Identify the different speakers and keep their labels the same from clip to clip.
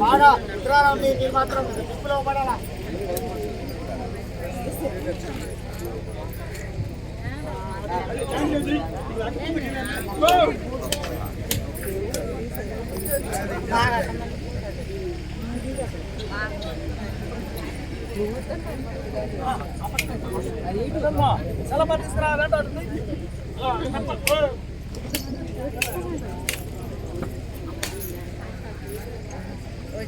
Speaker 1: బాగా ఉత్తరాలు మీరు మాత్రం గుంపులో పడాలా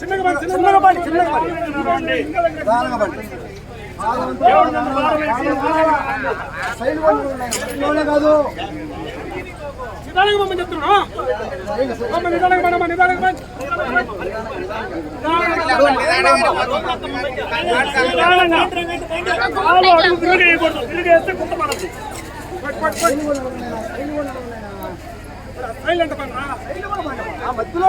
Speaker 1: చిన్నగా పండి చిన్నగా పండి. చిన్నగా పండి కాదు.
Speaker 2: నిదానంగా మమ్మల్ని చెప్తున్నా నిదానంగా పడమ్మా నిదానంగా సైలెంట్ పన్నా
Speaker 1: ఆ మధ్యలో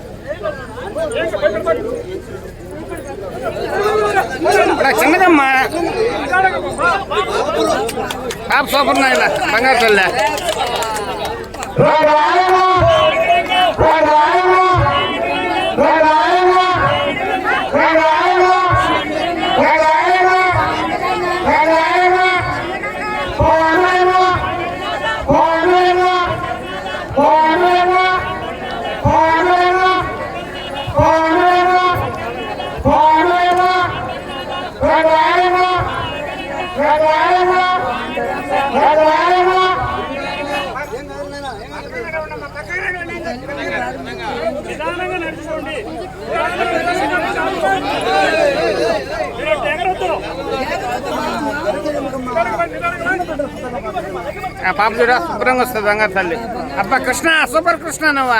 Speaker 1: నేల మీద నడుచుకోండి నడవండి నిదానంగా దేవుడి ముందు మార్గండి, నిదానంగా నడవండి. Right, right. ఏంటి, పట్టు, పట్టు.
Speaker 3: చిన్నదమ్మా
Speaker 1: నిదానంగా పో. బా, బా, బా.
Speaker 3: పాప సూపర్ నాయన బంగారు తల్లి
Speaker 1: నిదానంగా నడుచుకోండి మీరు అటు ఎగరొద్దు. నిదానంగా పడి, నిదానంగా పడి.
Speaker 3: ఆ పాప చూడ శుభ్రంగా వస్తుంది బంగారు తల్లి. అబ్బా కృష్ణ సూపర్ కృష్ణ నువ్వా?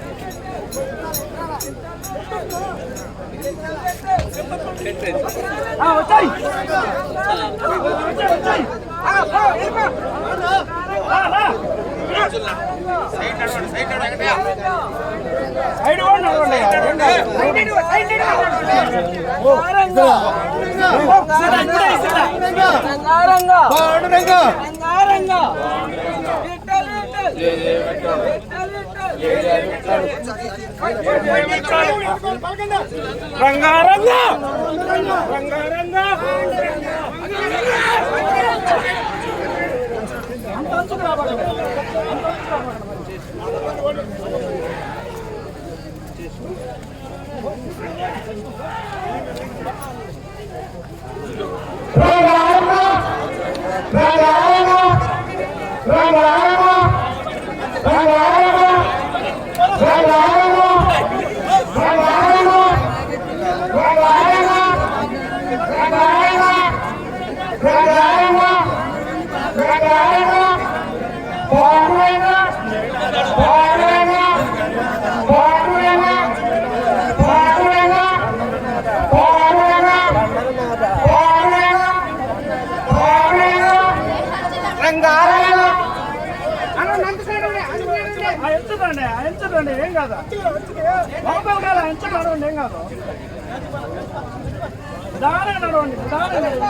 Speaker 1: వచ్చాయి వచ్చాయి, వచ్చాయి. సైడ్ కూడా నడవండి. ఇసిరా, ఇప్పుడే ఇసిరా. రంగారంగా రంగారంగా ఆ, ఎంచుకోండి ఆ, ఎంచుకోండి ఏం కాదు. లోపల కాదు ఆ, ఎంచుకు నడవండి ఏం కాదు. దానే నడవండి దానే నడవండి.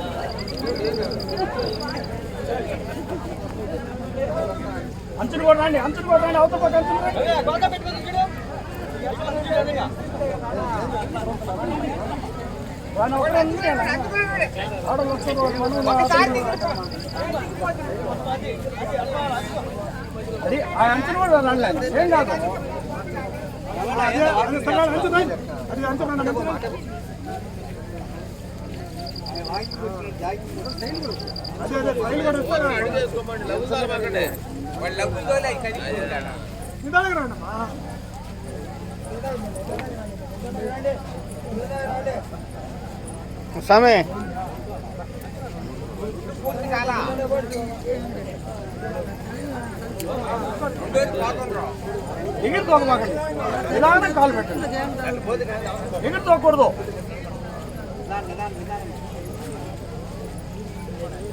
Speaker 1: అంచులు కూడా రండి అంచులు కూడా రండి అవతల పక్క అంచులు రండి. వాడిని ఒకటే ఉంది కదా. ఆడోళ్ళు వస్తారు, వాడు మనోళ్ళు అది ఆ అంచనా కూడా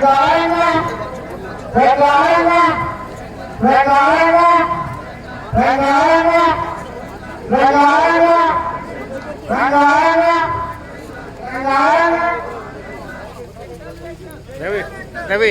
Speaker 1: అనలేదు. ఏం కాదు అదే అదే స్థలాలు అంచుతాయి. అది అంచుతాయి, అంచుతాయి. అదే అదే ఫైల్ కూడా ఇస్తారు. నిదానంగా రండి అమ్మా.
Speaker 3: స్వామి
Speaker 1: ఎగిరి తోకమాకండి నిదానం కాలు పెట్టండి ఎగిరి తోకూడదు నా, నా, నా, నా, మైక్లో చెప్పు
Speaker 3: రవి రవి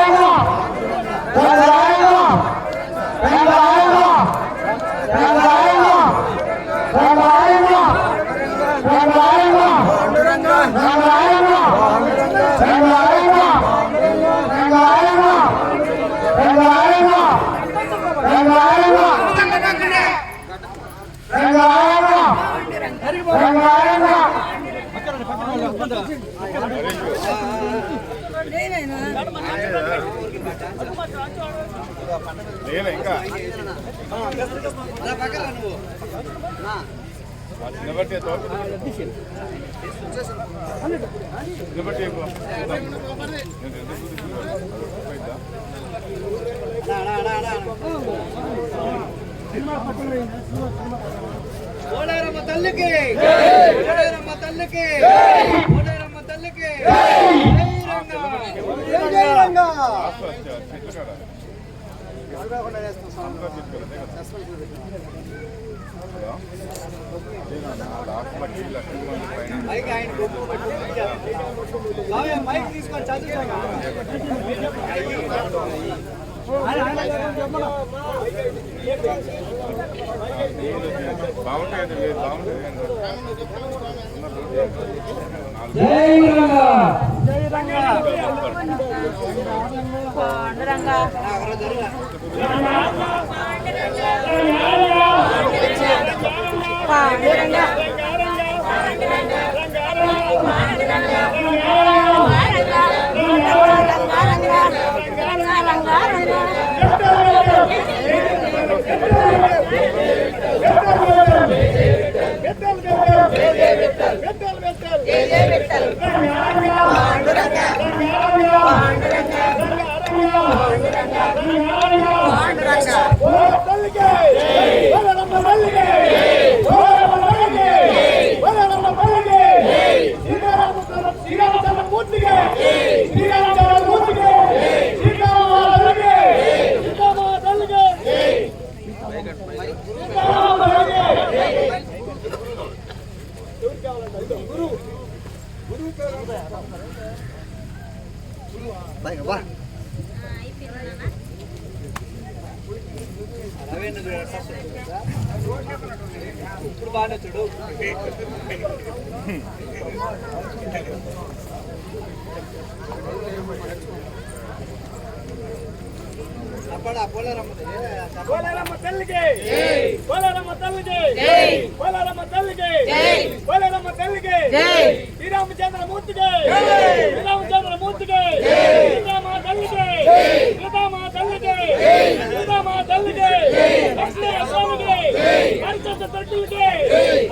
Speaker 4: ఇంకా నిలబట్టి తోట నిలబట్టి
Speaker 1: ఓడారమ్మ తల్లికి ఓడారమ్మ తల్లికి ఓడారమ్మ తల్లికి జై రంగా జై రంగా
Speaker 4: చెట్లు కాడ
Speaker 1: మైక్ ఆయన గొప్ప పట్టి బావయ్య, మైక్ తీసుకొని చదువుతాగా
Speaker 4: జై రంగా.
Speaker 1: పాండురంగ కోలారమ్మ తల్లికి కోలారమ్మ తల్లికి కోలారమ్మ తల్లికి కోలారమ్మ తల్లికి శ్రీరామచంద్రమూర్తికి శ్రీరామచంద్రమూర్తికి సీతామ తల్లికి సీతామ తల్లికి సీతామ తల్లికి లక్ష్మీ స్వామికి హరిచంద్ర తల్లికి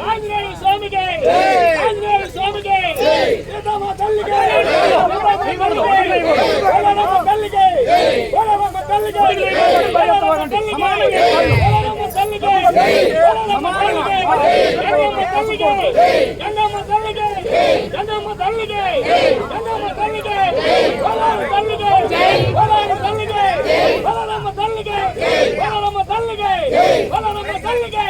Speaker 1: ఆంజనేయ స్వామికి ఆంజనేయ స్వామికి సీతామ తల్లికి సీతామ తల్లికి కోలారమ్మ తల్లికి కోలారమ్మ తల్లికి కోలారమ్మ తల్లికి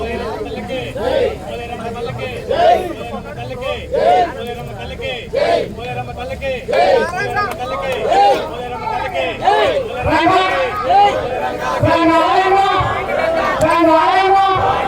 Speaker 1: కోలారమ్మ తల్లికి కోలారమ్మ తల్లికి గంగమ్మ తల్లికి గంగమ్మ తల్లికి గంగమ్మ తల్లికి గంగమ్మ తల్లికి కోలారమ్మ తల్లికి కోలారమ్మ తల్లికి కోలారమ్మ తల్లికి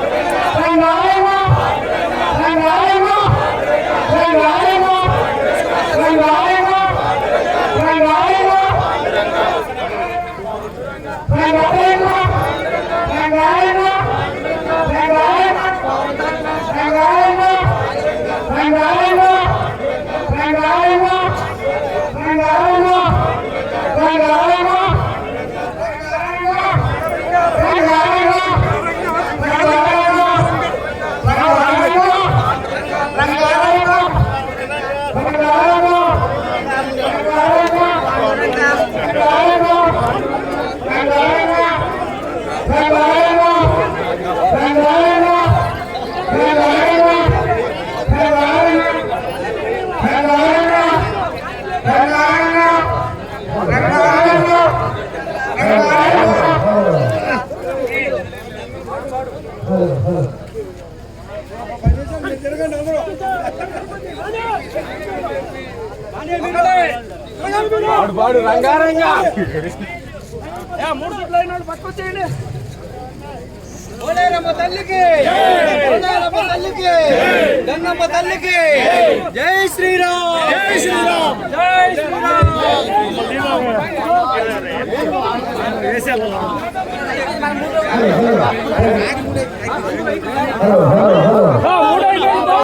Speaker 1: కోలారమ్మ తల్లికి
Speaker 3: పాడు రంగారంగా.
Speaker 1: మూడు సుట్లు అయినాడు పట్టుకొచ్చేయండి.
Speaker 5: కోలేరమ్మ తల్లికి కోలేరమ్మ తల్లికి గంగమ్మ తల్లికి. జై శ్రీరామ్. జై శ్రీరామ్.
Speaker 1: జై శ్రీరామ్. మూడో